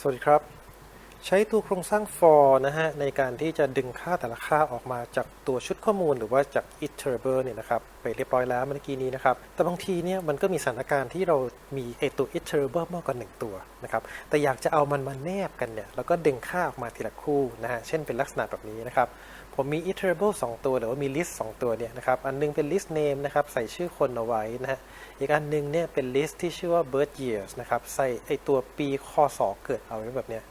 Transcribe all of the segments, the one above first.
สวัสดีครับ ใช้ตัวโครงสร้าง for นะฮะในการที่จะดึงค่าแต่ละค่าออกมาจากตัวชุดข้อมูลหรือว่าจาก iterable เนี่ยนะครับไปเรียบร้อยแล้วเมื่อกี้นี้นะครับ แต่บางทีเนี่ยมันก็มีสถานการณ์ที่เรามีไอตัว iterable มากกว่าหนึ่งตัวนะครับ แต่อยากจะเอามันมาแนบกันเนี่ยแล้วก็ดึงค่าออกมาทีละคู่นะฮะเช่นเป็นลักษณะแบบนี้นะครับ ผมมี iterable 2 ตัวหรือว่ามี list 2 ตัวเนี่ยนะครับอันนึงเป็น list name นะครับใส่ชื่อคนเอาไว้นะฮะอีกอันนึงเนี่ยเป็น list ที่ชื่อว่า birth years นะครับใส่ไอตัวปีคศเกิดเอาไว้แบบเนี้ย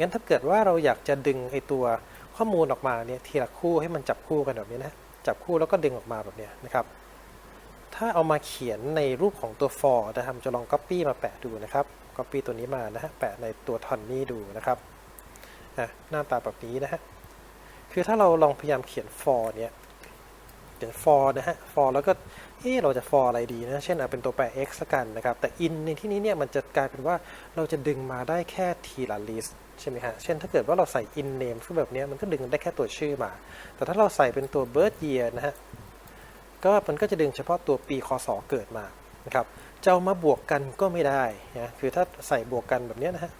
งั้นถ้าเกิดว่าเราอยากจะดึงไอตัวข้อมูลออกมาเนี่ยทีละคู่ให้มันจับคู่กันแบบนี้นะจับคู่แล้วก็ดึงออกมาแบบนี้นะครับ ถ้าเอามาเขียนในรูปของตัว for นะครับจะลอง copy มาแปะดูนะครับ copy ตัวนี้มานะฮะแปะในตัวทอนนี้ดูนะครับอะหน้าตาแบบนี้นะฮะคือถ้าเราลองพยายามเขียน for เนี่ยเขียน for นะฮะ for แล้วก็เอ๊ะเราจะ for อะไรดีนะ เช่นเอาเป็นตัวแปร x ละกันนะครับ แต่ in ในที่นี้เนี่ยมันจะกลายเป็นว่าเราจะดึงมาได้แค่ทีละ list ใช่ไหมฮะ เช่นถ้าเกิดว่าเราใส่ in name ซึ่งแบบนี้มันก็ดึงได้แค่ตัวชื่อมา แต่ถ้าเราใส่เป็นตัว birth year นะฮะ ก็มันก็จะดึงเฉพาะตัวปีคศเกิดมานะครับจะเอามาบวกกันก็ไม่ได้นะคือถ้าใส่บวกกันแบบนี้นะฮะ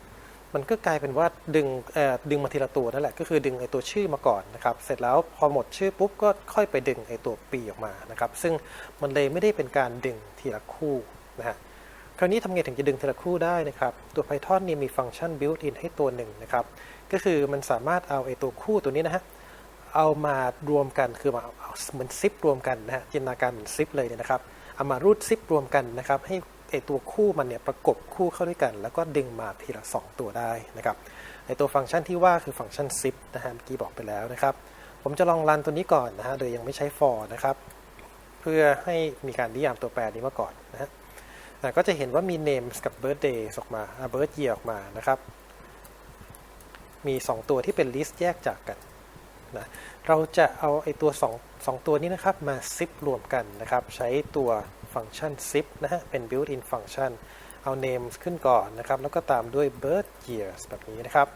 มันก็กลายเป็นว่าดึงเอ่อดึงมาทีละตัวนั่นแหละ ก็คือดึงไอตัวชื่อมาก่อนนะครับ เสร็จแล้วพอหมดชื่อปุ๊บก็ค่อยไปดึงไอตัวปีออกมานะครับ ซึ่งมันเลยไม่ได้เป็นการดึงทีละคู่นะฮะ คราวนี้ทำไงถึงจะดึงทีละคู่ได้นะครับ ตัว Python นี่มีฟังก์ชัน built in ให้ตัวหนึ่งนะครับ ก็คือมันสามารถเอาไอตัวคู่ตัวนี้นะฮะ เอามารวมกัน คือมาเอาเหมือนซิปรวมกันนะฮะ จินตนาการเหมือนซิปเลยเนี่ยนะครับ เอามารูดซิปรวมกันนะครับ ให้ไอตัวคู่มันเนี่ยประกบคู่เข้าด้วยกัน แล้วก็ดึงมาทีละ 2 ตัวได้นะครับ ไอตัวฟังก์ชันที่ว่าคือฟังก์ชันซิปนะฮะ เมื่อกี้บอกไปแล้วนะครับ ผมจะลองรันตัวนี้ก่อนนะฮะ โดยยังไม่ใช้ for นะครับ เพื่อให้มีการนิยามตัวแปรนี้มาก่อนนะฮะ อะก็จะเห็นว่ามี names กับ birthday ออกมา birth year ออกมานะครับ มี 2 ตัวที่เป็น list แยกจากกันนะเราจะเอาไอตัว2 2ตัวนี้นะครับมา zip รวมกันนะครับ ใช้ตัวฟังก์ชัน zip นะฮะเป็น built-in function เอา names ขึ้นก่อนนะครับ แล้วก็ตามด้วย birth years แบบนี้นะครับ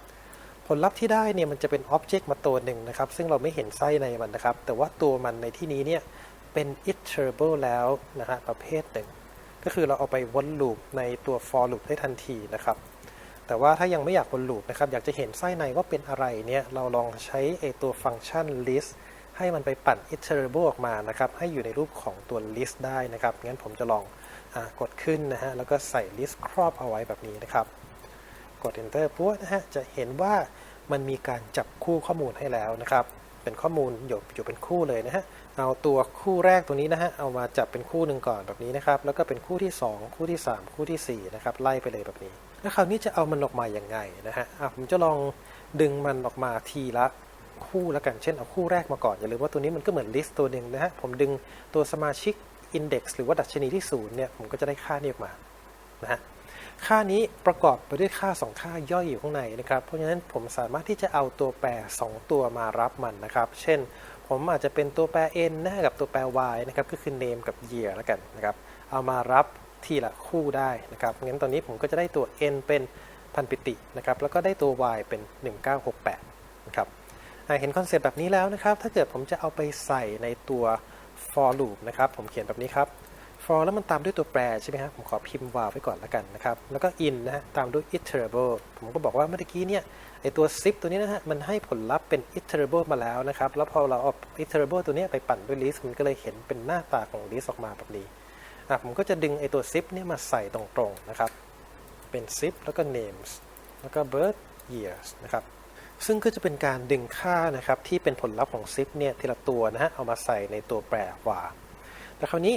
ผลลัพธ์ที่ได้เนี่ยมันจะเป็น object มาตัวหนึ่งนะครับ ซึ่งเราไม่เห็นไส้ในมันนะครับ แต่ว่าตัวมันในที่นี้เนี่ยเป็น iterable แล้วนะฮะประเภทหนึ่ง ก็คือเราเอาไปวนลูปในตัว for loop ได้ทันทีนะครับ แต่ว่าถ้ายังไม่อยากวนลูปนะครับ อยากจะเห็นไส้ในว่าเป็นอะไรเนี่ย เราลองใช้ไอตัวฟังก์ชัน list ให้มันไปปั่น iterable ออกมานะครับ ให้อยู่ในรูปของตัว list ได้นะครับ งั้นผมจะลองอกดขึ้นนะฮะ แล้วก็ใส่ list ครอบเอาไว้แบบนี้นะครับ กด enter ปุ๊บนะฮะ จะเห็นว่ามันมีการจับคู่ข้อมูลให้แล้วนะครับ เป็นข้อมูลอยู่อยู่เป็นคู่เลยนะฮะ เอาตัวคู่แรกตัวนี้นะฮะ เอามาจับเป็นคู่หนึ่งก่อนแบบนี้นะครับ แล้วก็เป็นคู่ที่ 2 คู่ที่ 3 คู่ทีสี่ 4 นะครับ ไล่ไปเลยแบบนี้ แล้วคราวนี้จะเอามันออกมาอย่างไงนะฮะอะผมจะลองดึงมันออกมาทีละคู่แล้วกัน เช่นเอาคู่แรกมาก่อน อย่าลืมว่าตัวนี้มันก็เหมือน list ตัวหนึ่งนะฮะ ผมดึงตัวสมาชิก index หรือว่าดัชนีที่ศูนย์เนี่ย ผมก็จะได้ค่านี้ออกมานะฮะ ค่านี้ประกอบไปด้วยค่า 2 ค่าย่อยอยู่ข้างในนะครับ เพราะฉะนั้นผมสามารถที่จะเอาตัวแปร 2 ตัวมารับมันนะครับ เช่น ผมอาจจะเป็นตัวแปร n นะกับตัวแปร y นะครับ ก็คือ name กับ year แล้วกันนะครับ เอามารับทีละคู่ได้นะครับ งั้นตอนนี้ผมก็จะได้ตัว n เป็นพันปิตินะครับ แล้วก็ได้ตัว y เป็น 1968 นะครับเห็นคอนเซปต์แบบนี้แล้วนะครับ ถ้าเกิดผมจะเอาไปใส่ในตัว for loop นะครับ ผมเขียนแบบนี้ครับ for แล้วมันตามด้วยตัวแปรใช่ไหมครับผมขอพิมพ์ var ไว้ก่อนแล้วกันนะครับ แล้วก็ in นะฮะตามด้วย iterable ผมก็บอกว่าเมื่อกี้เนี่ยไอตัว zip ตัวนี้นะฮะมันให้ผลลัพธ์เป็น iterable มาแล้วนะครับ แล้วพอเราเอา iterable ตัวนี้ไปปั่นด้วย list มันก็เลยเห็นเป็นหน้าตาของ list ออกมาแบบนี้อะผมก็จะดึงไอตัว zip เนี่ยมาใส่ตรงๆนะครับ เป็น zip แล้วก็ names แล้วก็ birth years นะครับซึ่งก็จะเป็นการดึงค่านะครับที่เป็นผลลัพธ์ของ zip เนี่ยทีละตัวนะฮะเอามาใส่ในตัวแปร var แต่คราวนี้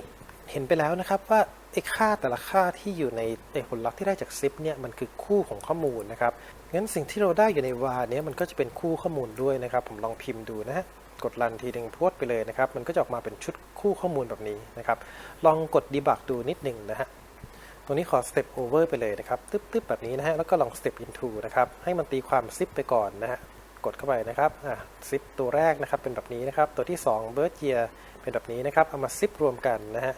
เห็นไปแล้วนะครับว่าไอ้ค่าแต่ละค่าที่อยู่ในในผลลัพธ์ที่ได้จาก zip เนี่ยมันคือคู่ของข้อมูลนะครับงั้นสิ่งที่เราได้อยู่ใน var เนี่ยมันก็จะเป็นคู่ข้อมูลด้วยนะครับ ผมลองพิมพ์ดูนะฮะกดรันทีหนึ่งพวดไปเลยนะครับ มันก็จะออกมาเป็นชุดคู่ข้อมูลแบบนี้นะครับ ลองกด debug ดูนิดหนึ่งนะฮะตรงนี้ขอ step over ไปเลยนะครับ ตึ๊บๆแบบนี้นะฮะ แล้วก็ลอง step into นะครับ ให้มันตีความ zip ไปก่อนนะฮะ กดเข้าไปนะครับ อะ zip ตัวแรกนะครับเป็นแบบนี้นะครับ ตัวที่2 birth year เป็นแบบนี้นะครับ เอามา zip รวมกันนะฮะ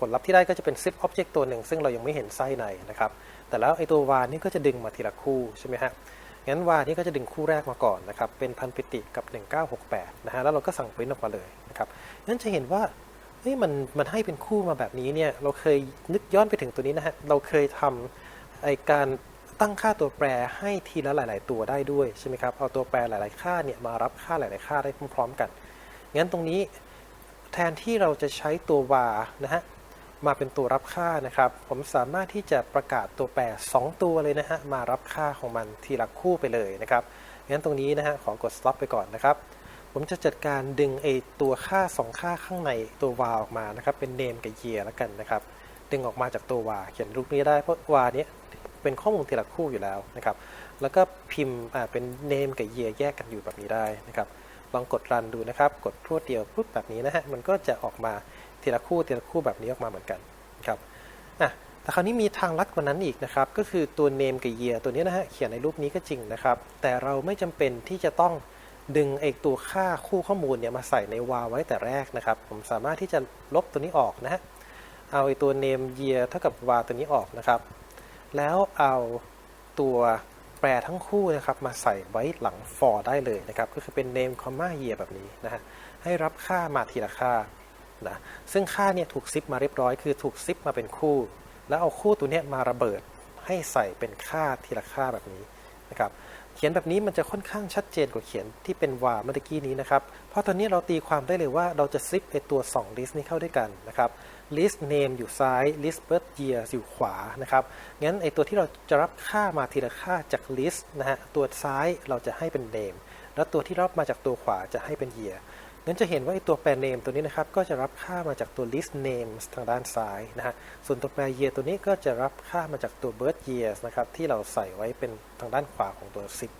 ผลลัพธ์ที่ได้ก็จะเป็น zip object ตัวหนึ่ง ซึ่งเรายังไม่เห็นไส้ในนะครับ แต่แล้วไอ้ตัว var นี่ก็จะดึงมาทีละคู่ใช่ไหมฮะ งั้น var นี่ก็จะดึงคู่แรกมาก่อนนะครับ เป็นพันปิติกับ 1968 นะฮะ แล้วเราก็สั่ง print ออกมาเลยนะครับ งั้นจะเห็นว่าเฮ้ยมันมันให้เป็นคู่มาแบบนี้เนี่ย เราเคยนึกย้อนไปถึงตัวนี้นะฮะ เราเคยทำไอการตั้งค่าตัวแปรให้ทีละหลาย ๆ ตัวได้ด้วยใช่ไหมครับ เอาตัวแปรหลาย ๆ ค่าเนี่ยมารับค่าหลาย ๆ ค่าได้พร้อม ๆ กัน งั้นตรงนี้แทนที่เราจะใช้ตัว var นะฮะ มาเป็นตัวรับค่านะครับ ผมสามารถที่จะประกาศตัวแปร 2 ตัวเลยนะฮะมารับค่าของมันทีละคู่ไปเลยนะครับงั้นตรงนี้นะฮะขอกด stop ไปก่อนนะครับ ผมจะจัดการดึงไอตัวค่า 2 ค่าข้างในตัว var ออกมานะครับ เป็น name กับ year แล้วกันนะครับ ดึงออกมาจากตัว var เขียนรูปนี้ได้เพราะ var เนี้ยเป็นข้อมูลทีละคู่อยู่แล้วนะครับ แล้วก็พิมพ์อ่าเป็น name กับ year แยกกันอยู่แบบนี้ได้นะครับ ลองกดรันดูนะครับ กดพรวดเดียวปุ๊บแบบนี้นะฮะมันก็จะออกมา ทีละคู่ทีละคู่แบบนี้ออกมาเหมือนกันครับอะแต่คราวนี้มีทางลัดกว่านั้นอีกนะครับ ก็คือตัว name กับ year ตัวนี้นะฮะ เขียนในรูปนี้ก็จริงนะครับ แต่เราไม่จำเป็นที่จะต้องดึงไอ้ตัวค่าคู่ข้อมูลเนี่ยมาใส่ใน var ไว้แต่แรกนะครับ ผมสามารถที่จะลบตัวนี้ออกนะฮะ เอาไอ้ตัว name year เท่ากับ var ตัวนี้ออกนะครับ แล้วเอาตัวแปรทั้งคู่นะครับมาใส่ไว้หลัง for ได้เลยนะครับ ก็คือเป็น name comma year แบบนี้นะฮะ ให้รับค่ามาทีละค่า นะซึ่งค่าเนี่ยถูกซิปมาเรียบร้อย คือถูกซิปมาเป็นคู่ แล้วเอาคู่ตัวเนี้ยมาระเบิดให้ใส่เป็นค่าทีละค่าแบบนี้นะครับเขียนแบบนี้มันจะค่อนข้างชัดเจนกว่าเขียนที่เป็น var เมื่อกี้นี้นะครับ เพราะตอนนี้เราตีความได้เลยว่าเราจะซิปไอตัว 2 list นี้เข้าด้วยกันนะครับ list name อยู่ซ้าย list birth year อยู่ขวานะครับงั้นไอตัวที่เราจะรับค่ามาทีละค่าจาก list นะฮะตัวซ้ายเราจะให้เป็น name แล้วตัวที่รับมาจากตัวขวาจะให้เป็น year งั้นจะเห็นว่าไอตัวแปร name ตัวนี้นะครับ ก็จะรับค่ามาจากตัว list names ทางด้านซ้ายนะฮะ ส่วนตัวแปร year ตัวนี้ก็จะรับค่ามาจากตัว birth years นะครับ ที่เราใส่ไว้เป็นทางด้านขวาของตัว zip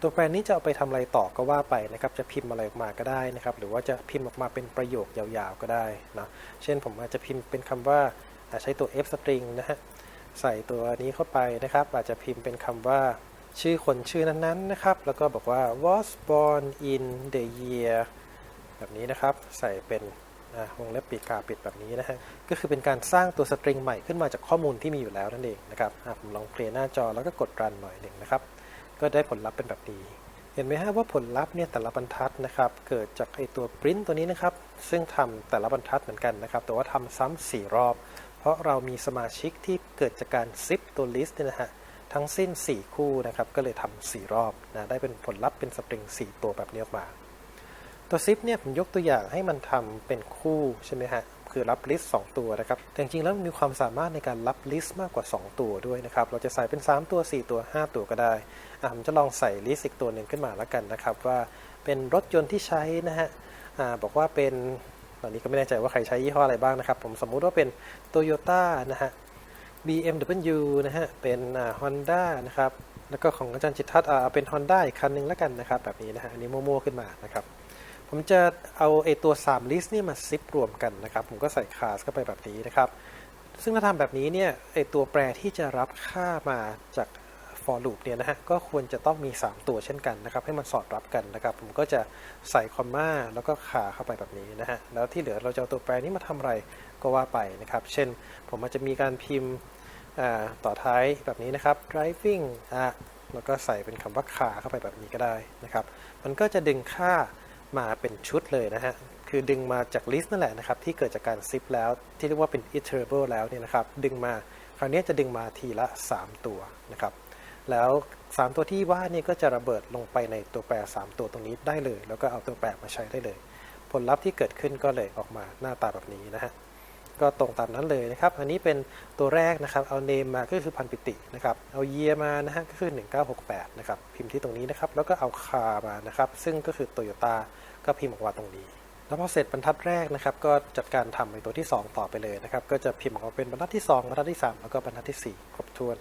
ตัวแปรนี้จะเอาไปทำอะไรต่อก็ว่าไปนะครับ จะพิมพ์อะไรออกมาก็ได้นะครับ หรือว่าจะพิมพ์ออกมาเป็นประโยคยาวๆก็ได้นะ เช่นผมอาจจะพิมพ์เป็นคำว่าอ่าใช้ตัว f string นะฮะ ใส่ตัวนี้เข้าไปนะครับ อาจจะพิมพ์เป็นคำว่าชื่อคนชื่อนั้นๆนะครับ แล้วก็บอกว่า was born in the year แบบนี้นะครับ ใส่เป็นวงเล็บปีกกาปิดแบบนี้นะฮะก็คือเป็นการสร้างตัวสตริงใหม่ขึ้นมาจากข้อมูลที่มีอยู่แล้วนั่นเองนะครับผมลองเคลียร์หน้าจอแล้วก็กดรันหน่อยหนึ่งนะครับ ก็ได้ผลลัพธ์เป็นแบบนี้ เห็นไหมฮะว่าผลลัพธ์เนี่ยแต่ละบรรทัดนะครับเกิดจากไอตัว print ตัวนี้นะครับ ซึ่งทำแต่ละบรรทัดเหมือนกันนะครับ แต่ว่าทำซ้ำสี่รอบ เพราะเรามีสมาชิกที่เกิดจากการ zip ตัว list เนี่ยนะฮะทั้งสิ้น 4 คู่นะครับก็เลยทำสี่รอบนะได้เป็นผลลัพธ์เป็นสตริง 4 ตัวแบบนี้ออกมา ตัว zip เนี่ยผมยกตัวอย่างให้มันทำเป็นคู่ใช่ไหมฮะคือรับ list 2ตัวนะครับ แต่จริงๆแล้วมันมีความสามารถในการรับ list มากกว่า 2 ตัวด้วยนะครับ เราจะใส่เป็น 3 ตัว 4 ตัว 5 ตัวก็ได้อะผมจะลองใส่ list อีกตัวหนึ่งขึ้นมาแล้วกันนะครับ ว่าเป็นรถยนต์ที่ใช้นะฮะอ่าบอกว่าเป็นตอนนี้ก็ไม่แน่ใจว่าใครใช้ยี่ห้ออะไรบ้างนะครับ ผมสมมุติว่าเป็น Toyota นะฮะ BMW นะฮะ เป็นอ่า Honda นะครับ แล้วก็ของอาจารย์จิตทัศน์อ่าเอาเป็น Honda อีกคันหนึ่งแล้วกันนะครับ แบบนี้นะฮะ อันนี้โม่ๆขึ้นมานะครับ ผมจะเอาไอตัว3 list นี่มาซิปรวมกันนะครับ ผมก็ใส่คลาสเข้าไปแบบนี้นะครับ ซึ่งถ้าทำแบบนี้เนี่ยไอตัวแปรที่จะรับค่ามาจาก for loop เนี่ยนะฮะ ก็ควรจะต้องมี 3 ตัวเช่นกันนะครับ ให้มันสอดรับกันนะครับ ผมก็จะใส่คอมมาแล้วก็ขาเข้าไปแบบนี้นะฮะ แล้วที่เหลือเราจะเอาตัวแปรนี้มาทำอะไรก็ว่าไปนะครับ เช่น ผมอาจจะมีการพิมพ์ต่อท้ายแบบนี้นะครับ driving อะแล้วก็ใส่เป็นคำว่าขาเข้าไปแบบนี้ก็ได้นะครับ มันก็จะดึงค่า มาเป็นชุดเลยนะฮะ คือดึงมาจากลิสต์นั่นแหละนะครับ ที่เกิดจากการซิปแล้ว ที่เรียกว่าเป็น iterable แล้วเนี่ยนะครับ ดึงมา คราวนี้จะดึงมาทีละ 3 ตัวนะครับ แล้ว 3 ตัวที่ว่านี่ก็จะระเบิดลงไปในตัวแปร 3 ตัวตรงนี้ได้เลย แล้วก็เอาตัวแปรมาใช้ได้เลย ผลลัพธ์ที่เกิดขึ้นก็เลยออกมาหน้าตาแบบนี้นะฮะ ก็ตรงตามนั้นเลยนะครับ อันนี้เป็นตัวแรกนะครับ เอาเนมมาก็คือพันปิตินะครับ เอาเยียมานะฮะก็คือ 1968 นะครับ พิมพ์ที่ตรงนี้นะครับ แล้วก็เอาคามานะครับ ซึ่งก็คือโตโยต้าก็พิมพ์ออกมาตรงนี้ แล้วพอเสร็จบรรทัดแรกนะครับ ก็จัดการทำในตัวที่ 2 ต่อไปเลยนะครับ ก็จะพิมพ์ออกมาเป็นบรรทัดที่ 2 บรรทัดที่ 3 แล้วก็บรรทัดที่ 4 ครบถ้วน